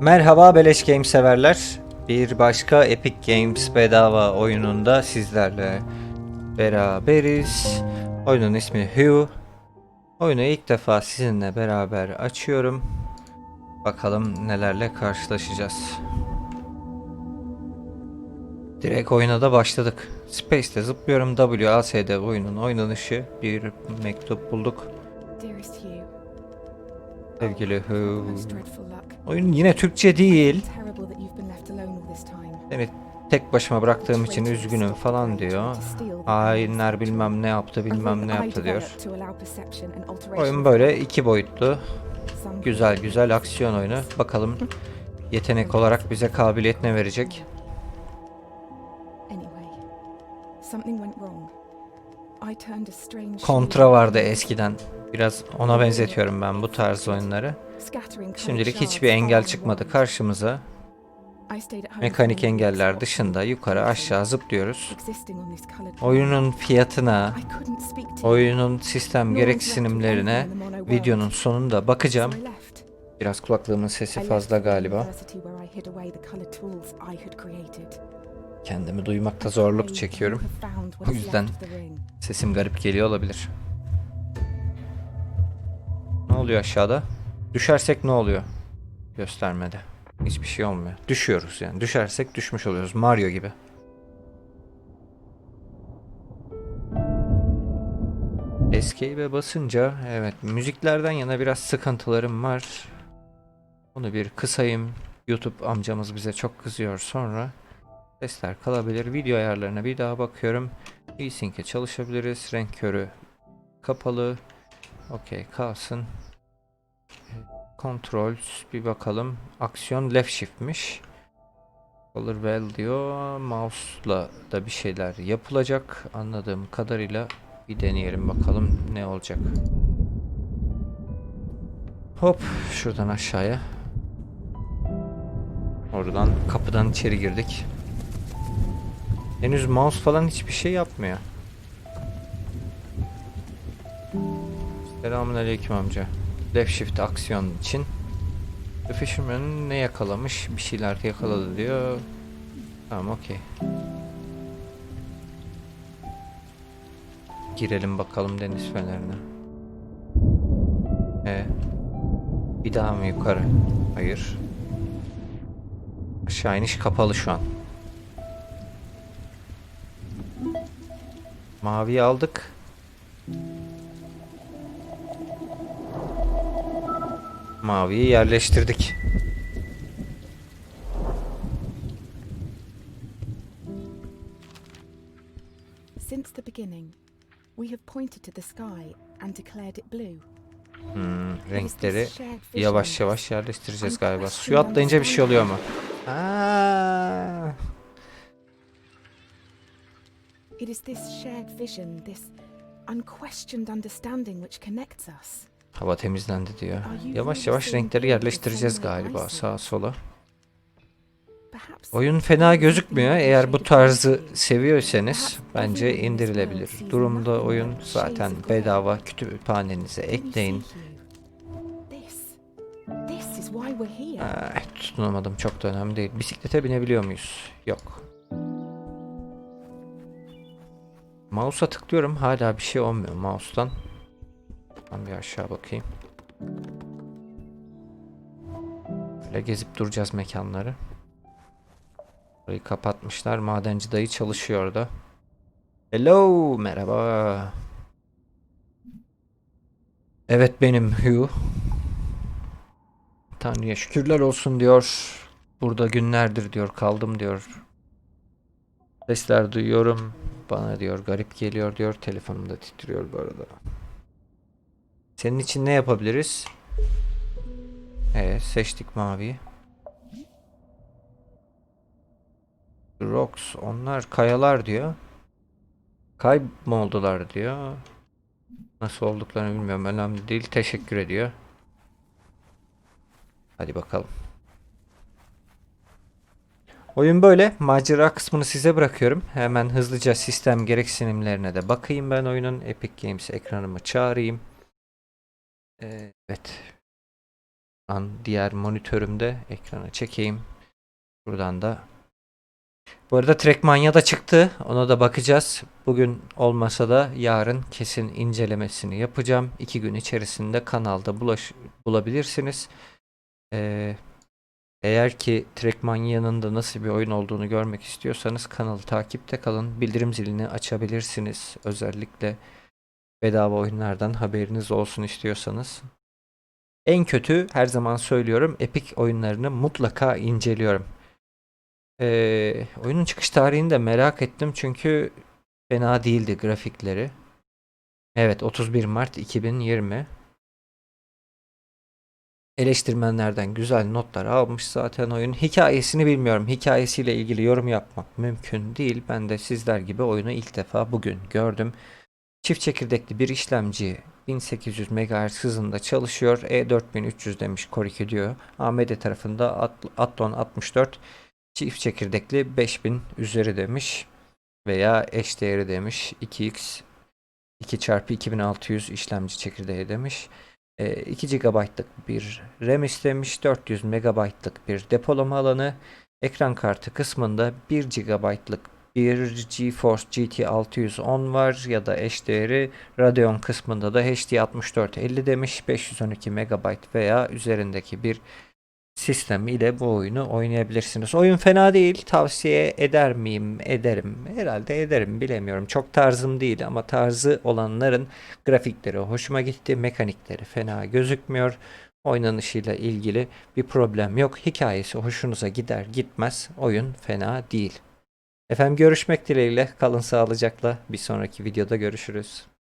Merhaba Beleş Games severler. Bir başka Epic Games bedava oyununda sizlerle beraberiz. Oyunun ismi Hue. Oyunu ilk defa sizinle beraber açıyorum. Bakalım nelerle karşılaşacağız. Direkt oyuna da başladık. Space'te zıplıyorum. WASD oyunun oynanışı. Bir mektup bulduk. Dearest Hugh, Sevgili dreadful luck. Oyun yine Türkçe değil. Seni tek başıma bıraktığım için üzgünüm falan diyor. Hainler bilmem ne yaptı bilmem ne yaptı diyor. Oyun böyle iki boyutlu. Güzel güzel aksiyon oyunu. Bakalım yetenek olarak bize kabiliyet ne verecek? Something went wrong. Kontra vardı eskiden. Biraz ona benzetiyorum ben bu tarz oyunları. Şimdilik hiçbir engel çıkmadı karşımıza. Mekanik engeller dışında yukarı aşağı zıplıyoruz. Oyunun fiyatına, oyunun sistem gereksinimlerine videonun sonunda bakacağım. Biraz kulaklığımın sesi fazla galiba. Kendimi duymakta zorluk çekiyorum. O yüzden sesim garip geliyor olabilir. Ne oluyor aşağıda? Düşersek ne oluyor? Göstermedi. Hiçbir şey olmuyor. Düşüyoruz yani. Düşersek düşmüş oluyoruz. Mario gibi. Escape'e basınca evet müziklerden yana biraz sıkıntılarım var. Onu bir kısayım. YouTube amcamız bize çok kızıyor sonra. Sesler kalabilir. Video ayarlarına bir daha bakıyorum. VSync'e çalışabiliriz. Renk körü kapalı. Okey kalsın. Controls bir bakalım. Aksiyon left shift'miş. Color well diyor. Mouse'la da bir şeyler yapılacak. Anladığım kadarıyla bir deneyelim bakalım ne olacak. Hop şuradan aşağıya. Oradan kapıdan içeri girdik. Henüz mouse falan hiçbir şey yapmıyor. Selamun aleyküm amca. Left shift aksiyon için. The Fisherman ne yakalamış? Bir şeyler yakaladı diyor. Tamam okey. Girelim bakalım deniz fenerine. E bir daha mı yukarı? Hayır. Aşağı iniş kapalı şu an. Maviyi aldık. Maviyi yerleştirdik. Since the beginning, we have pointed to the sky and declared it blue. Hmm, renkleri yavaş yavaş yerleştireceğiz galiba. Suya atlayınca bir şey oluyor mu? Aa, It is this shared vision, this unquestioned understanding which connects us. hava temizlendi diyor. Yavaş yavaş renkleri yerleştireceğiz galiba sağa sola. Oyun fena gözükmüyor. Eğer bu tarzı seviyorsanız bence indirilebilir. Durumda oyun zaten bedava kütüphanenize ekleyin. Ay, tutunamadım çok da önemli değil. Bisiklete binebiliyor muyuz? Yok. Mouse'a tıklıyorum hala bir şey olmuyor mouse'tan. Ben bir aşağı bakayım. Böyle gezip duracağız mekanları. Burayı kapatmışlar. Madenci dayı çalışıyor da. Hello, merhaba. Evet benim Hugh. Tanrı'ya şükürler olsun diyor. Burada günlerdir diyor kaldım diyor. Sesler duyuyorum. Bana diyor garip geliyor diyor. Telefonum da titriyor bu arada. Senin için ne yapabiliriz? Evet seçtik maviyi. Rocks onlar kayalar diyor. Kayboldular diyor. Nasıl olduklarını bilmiyorum. Önemli değil. Teşekkür ediyor. Hadi bakalım. Oyun böyle. Macera kısmını size bırakıyorum. Hemen hızlıca sistem gereksinimlerine de bakayım ben oyunun. Epic Games ekranımı çağırayım. Evet. an diğer monitörümde ekrana çekeyim. Buradan da bu arada Trackmania da çıktı. Ona da bakacağız. Bugün olmasa da yarın kesin incelemesini yapacağım. İki gün içerisinde kanalda bulaş bulabilirsiniz. Ee, eğer ki Trackmania'nın da nasıl bir oyun olduğunu görmek istiyorsanız kanalı takipte kalın. Bildirim zilini açabilirsiniz. Özellikle bedava oyunlardan haberiniz olsun istiyorsanız. En kötü her zaman söylüyorum Epic oyunlarını mutlaka inceliyorum. Ee, oyunun çıkış tarihini de merak ettim çünkü fena değildi grafikleri. Evet 31 Mart 2020. Eleştirmenlerden güzel notlar almış zaten oyun. Hikayesini bilmiyorum. Hikayesiyle ilgili yorum yapmak mümkün değil. Ben de sizler gibi oyunu ilk defa bugün gördüm. Çift çekirdekli bir işlemci 1800 MHz hızında çalışıyor. E4300 demiş 2 diyor. AMD tarafında At- Athlon 64 çift çekirdekli 5000 üzeri demiş. Veya eş değeri demiş. 2x 2 çarpı 2600 işlemci çekirdeği demiş. E, 2 GB'lık bir RAM istemiş. 400 MB'lık bir depolama alanı. Ekran kartı kısmında 1 GB'lık bir GeForce GT 610 var ya da eş değeri Radeon kısmında da HD 6450 demiş 512 MB veya üzerindeki bir sistem ile bu oyunu oynayabilirsiniz. Oyun fena değil. Tavsiye eder miyim? Ederim. Herhalde ederim. Bilemiyorum. Çok tarzım değil ama tarzı olanların grafikleri hoşuma gitti. Mekanikleri fena gözükmüyor. Oynanışıyla ilgili bir problem yok. Hikayesi hoşunuza gider gitmez. Oyun fena değil. Efendim görüşmek dileğiyle. Kalın sağlıcakla. Bir sonraki videoda görüşürüz.